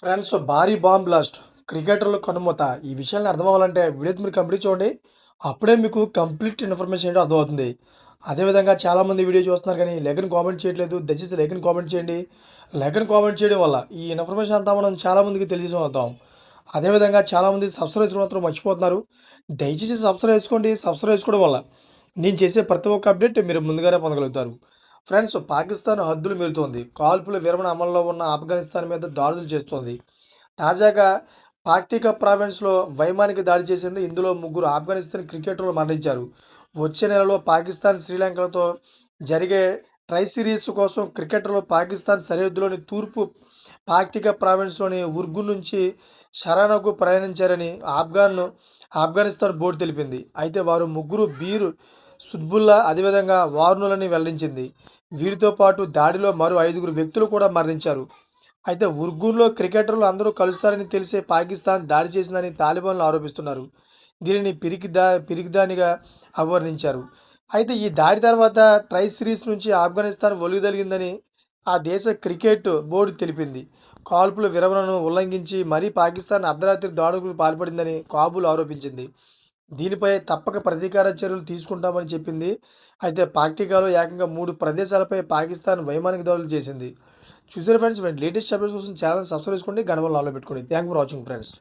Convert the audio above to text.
Friends భారీ bomb blast. క్రికెటర్లు కనుమూత. ఈ విషయాన్ని అర్థం అవ్వాలంటే వీడియో మీరు కంప్లీట్ చూడండి. అప్పుడే మీకు కంప్లీట్ ఇన్ఫర్మేషన్ ఏంటో అర్థమవుతుంది. అదేవిధంగా చాలామంది వీడియో చూస్తున్నారు కానీ లెగన్ కామెంట్ చేయట్లేదు. దయచేసి లెగన్ కామెంట్ చేయండి. లెగన్ కామెంట్ చేయడం వల్ల ఈ ఇన్ఫర్మేషన్ అంతా మనం చాలామందికి తెలియజేద్దాం అదేవిధంగా చాలామంది సబ్స్క్రైబ్ మాత్రం మర్చిపోతున్నారు. దయచేసి సబ్స్క్రైబ్ చేసుకోండి. సబ్స్క్రైబ్ చేసుకోవడం వల్ల నేను చేసే ప్రతి ఒక్క అప్డేట్ మీరు ముందుగానే పొందగలుగుతారు. ఫ్రెండ్స్ పాకిస్తాన్ హద్దులు మీరుతోంది. కాల్పుల విరమణ అమల్లో ఉన్న ఆఫ్ఘనిస్తాన్ మీద దాడులు చేస్తోంది. తాజాగా పాక్టికా ప్రావిన్స్లో వైమానిక దాడి చేసింది. ఇందులో ముగ్గురు ఆఫ్ఘనిస్తాన్ క్రికెటర్లు మరణించారు. వచ్చే నెలలో పాకిస్తాన్ శ్రీలంకలతో జరిగే ట్రై సిరీస్ కోసం క్రికెటర్లు పాకిస్తాన్ సరిహద్దులోని తూర్పు పాక్టిక ప్రావిన్స్లోని ఉర్గు నుంచి షరానాకు ప్రయాణించారని ఆఫ్ఘాన్ ఆఫ్ఘనిస్తాన్ బోర్డు తెలిపింది. అయితే వారు ముగ్గురు బీర్ సుద్బుల్లా అదేవిధంగా వార్నులని వెల్లడించింది. వీరితో పాటు దాడిలో మరో ఐదుగురు వ్యక్తులు కూడా మరణించారు. అయితే ఉర్గూన్లో క్రికెటర్లు అందరూ కలుస్తారని తెలిసే పాకిస్తాన్ దాడి చేసిందని తాలిబాన్లు ఆరోపిస్తున్నారు. దీనిని పిరికిదా పిరికిదానిగా అభివర్ణించారు అయితే ఈ దాడి తర్వాత ట్రై సిరీస్ నుంచి ఆఫ్ఘనిస్తాన్ ఒలుగుదలిగిందని ఆ దేశ క్రికెట్ బోర్డు తెలిపింది. కాల్పుల విరమణను ఉల్లంఘించి మరీ పాకిస్తాన్ అర్ధరాత్రి దాడులకు పాల్పడిందని కాబూల్ ఆరోపించింది. దీనిపై తప్పక ప్రతీకార చర్యలు తీసుకుంటామని చెప్పింది. అయితే పాక్టికాలో ఏకంగా మూడు ప్రదేశాలపై పాకిస్తాన్ వైమానిక దాడులు చేసింది. చూసారు ఫ్రెండ్స్ లేటెస్ట్ అప్డేట్స్ కోసం ఛానల్ సబ్స్క్రైబ్ చేసుకోండి. గణవల్ ఆలో పెట్టుకోండి. Thank for watching friends